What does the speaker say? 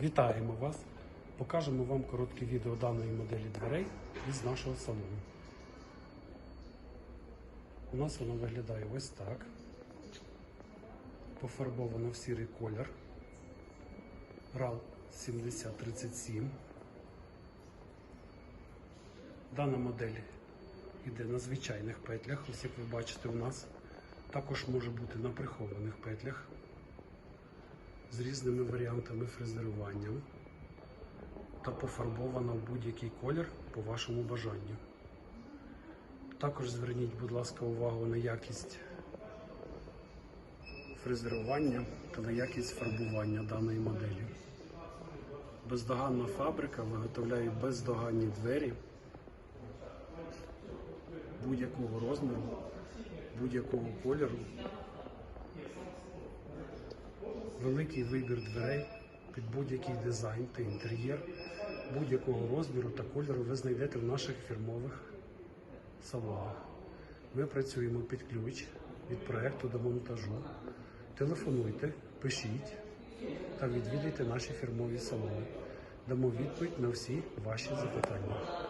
Вітаємо вас! Покажемо вам коротке відео даної моделі дверей із нашого салону. У нас воно виглядає ось так. Пофарбовано в сірий колір. RAL 7037. Дана модель йде на звичайних петлях, ось як ви бачите у нас. Також може бути на прихованих петлях з різними варіантами фрезерування та пофарбована в будь-який колір по вашому бажанню. Також зверніть, будь ласка, увагу на якість фрезерування та на якість фарбування даної моделі. Бездоганна фабрика виготовляє бездоганні двері будь-якого розміру, будь-якого кольору. Великий вибір дверей під будь-який дизайн та інтер'єр будь-якого розміру та кольору ви знайдете в наших фірмових салонах. Ми працюємо під ключ від проекту до монтажу. Телефонуйте, пишіть та відвідуйте наші фірмові салони. Дамо відповідь на всі ваші запитання.